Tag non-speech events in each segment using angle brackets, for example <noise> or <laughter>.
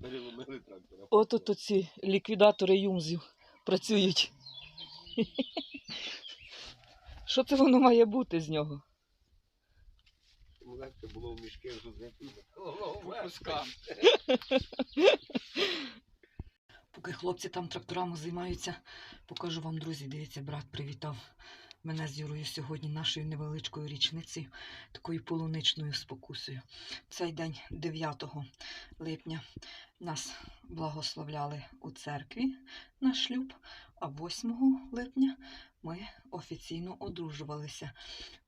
Переломили трактора. От от ці ліквідатори юмзів працюють. Що це воно має бути з нього? Легше було в мішки. Поки хлопці там тракторами займаються, покажу вам, друзі, дивіться, брат привітав мене з Юрою сьогодні нашою невеличкою річницею, такою полуничною спокусою. Цей день 9 липня нас благословляли у церкві на шлюб, а 8 липня ми офіційно одружувалися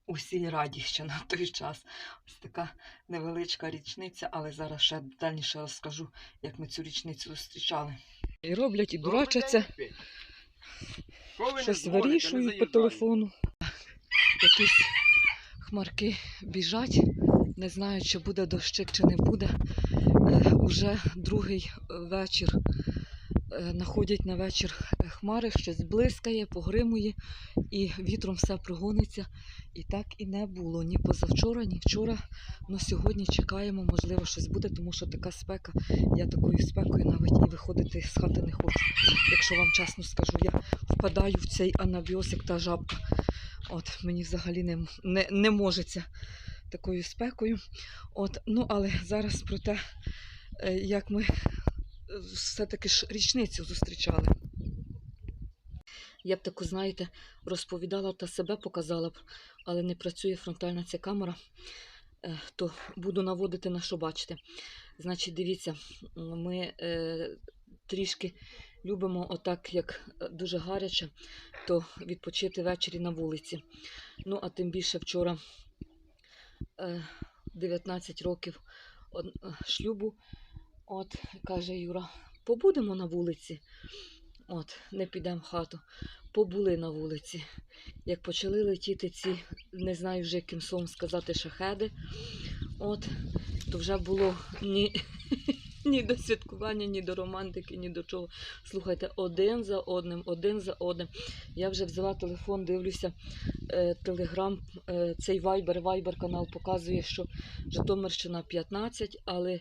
у сільраді ще на той час. Ось така невеличка річниця, але зараз ще детальніше розкажу, як ми цю річницю зустрічали. І роблять, і дурачаться, щось вирішують по телефону. Якісь хмарки біжать, не знають, чи буде дощик, чи не буде. Е, уже другий вечір. Е, находять на вечір хмари, щось блискає, погримує, і вітром все прогониться. І так і не було ні позавчора, ні вчора. Ну сьогодні чекаємо, можливо, щось буде, тому що така спека. Я такою спекою навіть і виходити з хати не хочу. Якщо вам чесно скажу, я впадаю в цей анабіоз, як та жабка. От мені взагалі не, не, не можеться такою спекою. От, ну але зараз про те, е, як ми е, все-таки ж річницю зустрічали. Я б таку, знаєте, розповідала та себе показала б, але не працює фронтальна ця камера, е, то буду наводити на що бачите. Значить, дивіться, ми е, трішки любимо, отак, як дуже гаряче, то відпочити ввечері на вулиці. Ну, а тим більше вчора е, 19 років е, шлюбу. От, каже Юра, побудемо на вулиці. От, не підемо в хату. Побули на вулиці. Як почали летіти ці, не знаю вже яким словом сказати, шахеди, от, то вже було ні, <laughs> ні до святкування, ні до романтики, ні до чого. Слухайте, один за одним, один за одним. Я вже взяла телефон, дивлюся, е, телеграм, е, цей Viber, Viber канал показує, що Житомирщина 15, але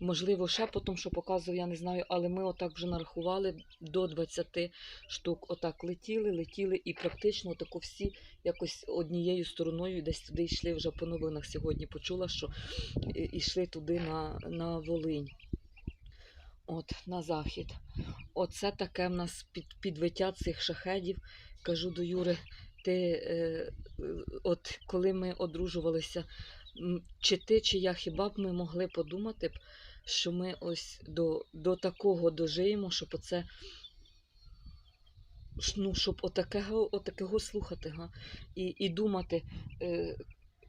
можливо ще потім, що показує, я не знаю, але ми отак вже нарахували до 20 штук. Отак летіли, летіли, і практично отако всі якось однією стороною десь туди йшли вже по новинах. Сьогодні почула, що і- йшли туди на, на Волинь. От, на захід. Оце таке в нас під, підвиття цих шахедів. Кажу до Юри, ти, е, от коли ми одружувалися, чи ти, чи я, хіба б ми могли подумати б, що ми ось до, до такого дожиємо, щоб оце. Ну, щоб отакого, отакого слухати, га? І, і думати, е,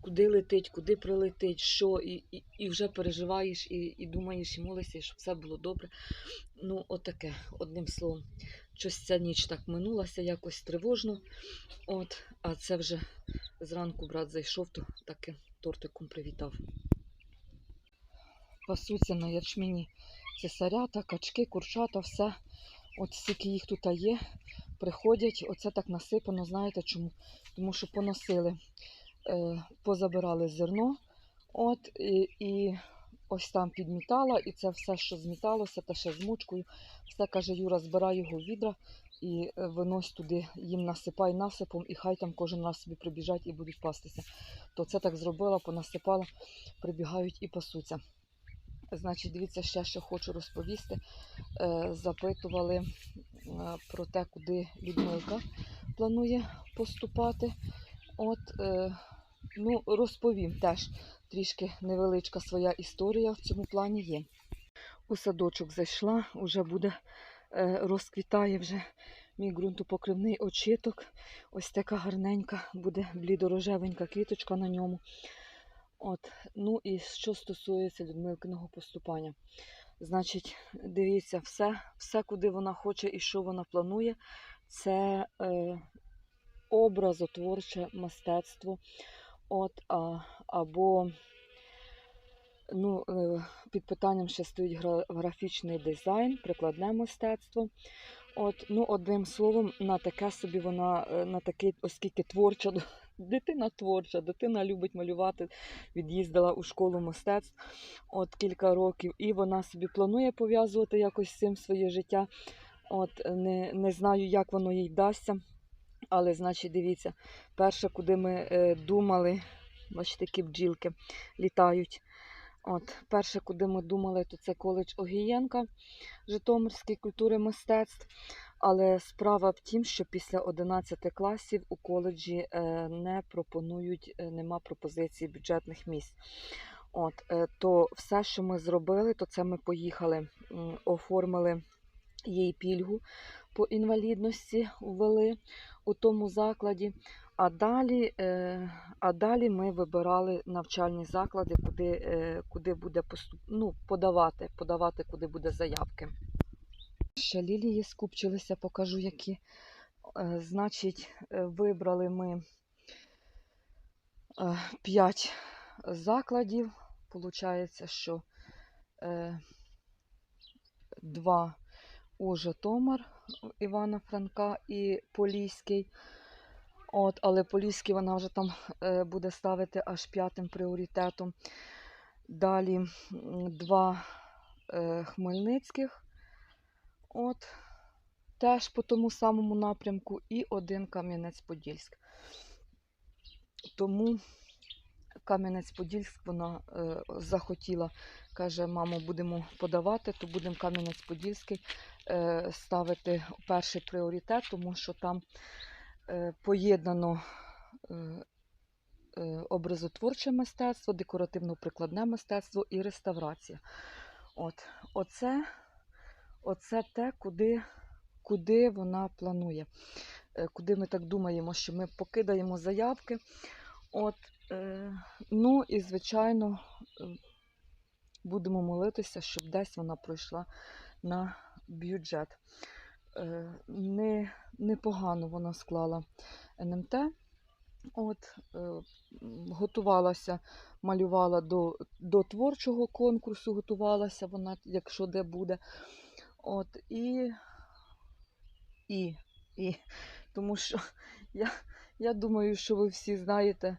куди летить, куди прилетить, що, і, і, і вже переживаєш, і, і думаєш, і молишся, щоб все було добре. Ну, отаке, одним словом. Щось ця ніч так минулася, якось тривожно. От, а це вже зранку брат зайшов, то таки тортиком привітав. Пасуться на ячміні цесарята, качки, курчата, все. От стільки їх тут є, приходять, оце так насипано, знаєте чому? Тому що поносили, позабирали зерно, от, і, і ось там підмітала, і це все, що зміталося, та ще з мучкою. Все каже Юра, збирай його в відра і е, винось туди, їм насипай насипом, і хай там кожен раз собі прибіжать і будуть пастися. То це так зробила, понасипала, прибігають і пасуться. Значить, дивіться, ще що хочу розповісти. Е, запитували е, про те, куди Людмилка планує поступати. От, е, ну, розповім теж трішки невеличка своя історія в цьому плані є. У садочок зайшла, вже буде, е, розквітає вже мій ґрунтопокривний очиток. Ось така гарненька, буде блідорожевенька квіточка на ньому. От, ну і що стосується Людмилкиного поступання. Значить, дивіться, все, все, куди вона хоче і що вона планує, це е, образотворче мистецтво. От, а, або ну, е, під питанням ще стоїть графічний дизайн, прикладне мистецтво. От, ну, одним словом, на таке собі вона, е, на такий, оскільки творча дитина творча, дитина любить малювати, від'їздила у школу мистецтв от кілька років, і вона собі планує пов'язувати якось з цим своє життя. От не, не знаю, як воно їй дасться. Але, значить, дивіться, перше, куди ми е, думали, бачите, які бджілки літають. От, перше, куди ми думали, то це коледж Огієнка Житомирської культури мистецтв. Але справа в тім, що після 11 класів у коледжі е, не пропонують, е, нема пропозиції бюджетних місць. От, то все, що ми зробили, то це ми поїхали, оформили їй пільгу по інвалідності, ввели у тому закладі. А далі, е, а далі ми вибирали навчальні заклади, куди, е, куди буде поступ... ну, подавати, подавати, куди буде заявки. Ще лілії скупчилися, покажу які. Е, Значить, вибрали ми 5 закладів. Получається, що е, два у Житомир Івана Франка і Поліський. От, але Поліський вона вже там е, буде ставити аж п'ятим пріоритетом. Далі два е, Хмельницьких. От, теж по тому самому напрямку, і один Кам'янець-Подільськ. Тому Кам'янець-Подільськ вона е, захотіла, каже, мамо, будемо подавати, то будемо Кам'янець-Подільський е, ставити перший пріоритет, тому що там е, поєднано е, е, образотворче мистецтво, декоративно-прикладне мистецтво і реставрація. От, оце, оце те, куди, куди вона планує. Е, Куди ми так думаємо, що ми покидаємо заявки. От, ну і, звичайно, е, будемо молитися, щоб десь вона пройшла на бюджет. Е, не, непогано вона склала НМТ. От, е, готувалася, малювала до, до творчого конкурсу, готувалася вона, якщо де буде. От, і, і, і, тому що <laughs> я, я думаю, що ви всі знаєте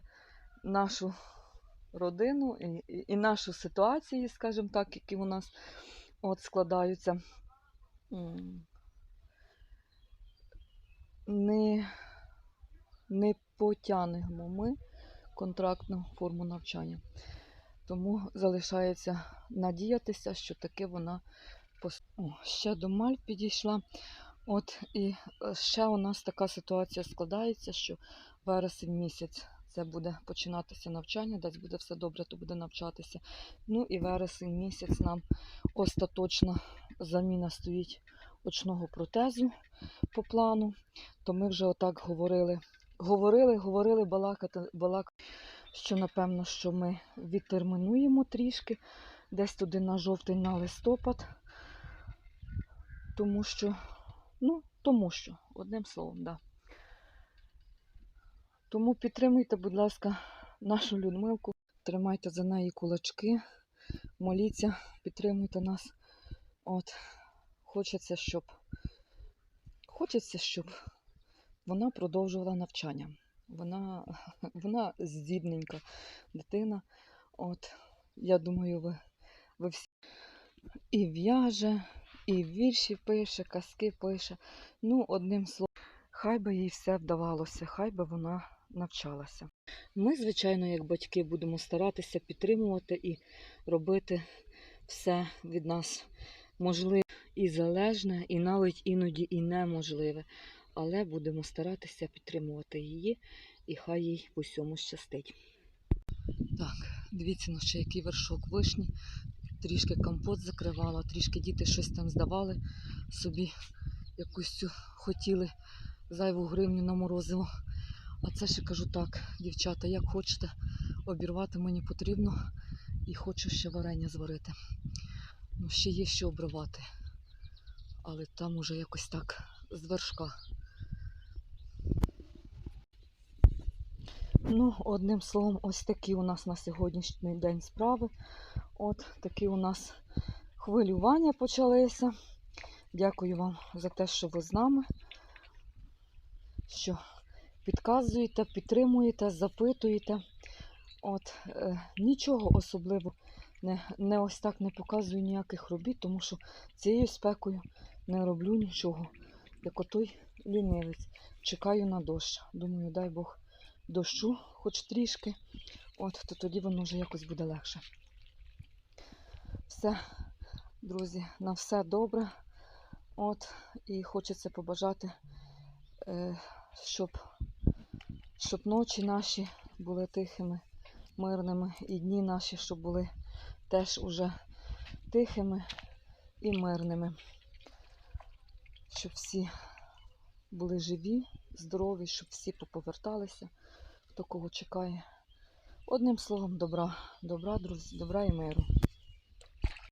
нашу родину і, і, і нашу ситуацію, скажімо так, які у нас от складаються. Не, не потягнемо ми контрактну форму навчання. Тому залишається надіятися, що таки вона О, ще до Маль підійшла. От і е, ще у нас така ситуація складається, що вересень місяць це буде починатися навчання, десь буде все добре, то буде навчатися. Ну і вересень місяць нам остаточна заміна стоїть очного протезу по плану. То ми вже отак говорили. Говорили, говорили, балакати, балакати, що напевно, що ми відтермінуємо трішки, десь туди на жовтень, на листопад. Тому що, ну, тому що, одним словом, да. Тому підтримуйте, будь ласка, нашу Людмилку. Тримайте за неї кулачки, моліться, підтримуйте нас. От, хочеться, щоб хочеться, щоб вона продовжувала навчання. Вона, <laughs> вона здібненька дитина. От, я думаю, ви, ви всі і в'яже, і вірші пише, казки пише. Ну, одним словом, хай би їй все вдавалося, хай би вона навчалася. Ми, звичайно, як батьки, будемо старатися підтримувати і робити все від нас можливе і залежне, і навіть іноді і неможливе. Але будемо старатися підтримувати її, і хай їй в усьому щастить. Так, дивіться, ну ще який вершок вишні. Трішки компот закривала, трішки діти щось там здавали собі, якусь цю хотіли зайву гривню на морозиво. А це ще кажу так, дівчата, як хочете обірвати, мені потрібно і хочу ще варення зварити. Ну, ще є що обривати. Але там уже якось так з вершка. Ну, одним словом, ось такі у нас на сьогоднішній день справи. От такі у нас хвилювання почалися. Дякую вам за те, що ви з нами, що підказуєте, підтримуєте, запитуєте. От, е, нічого особливо не, не ось так не показую ніяких робіт, тому що цією спекою не роблю нічого. Як отой лінивець. Чекаю на дощ. Думаю, дай Бог дощу, хоч трішки. От, то тоді воно вже якось буде легше. Все, друзі, на все добре. От, і хочеться побажати, е, щоб, щоб ночі наші були тихими, мирними, і дні наші, щоб були теж уже тихими і мирними. Щоб всі були живі, здорові, щоб всі поповерталися, хто кого чекає. Одним словом, добра, добра, друзі, добра і миру.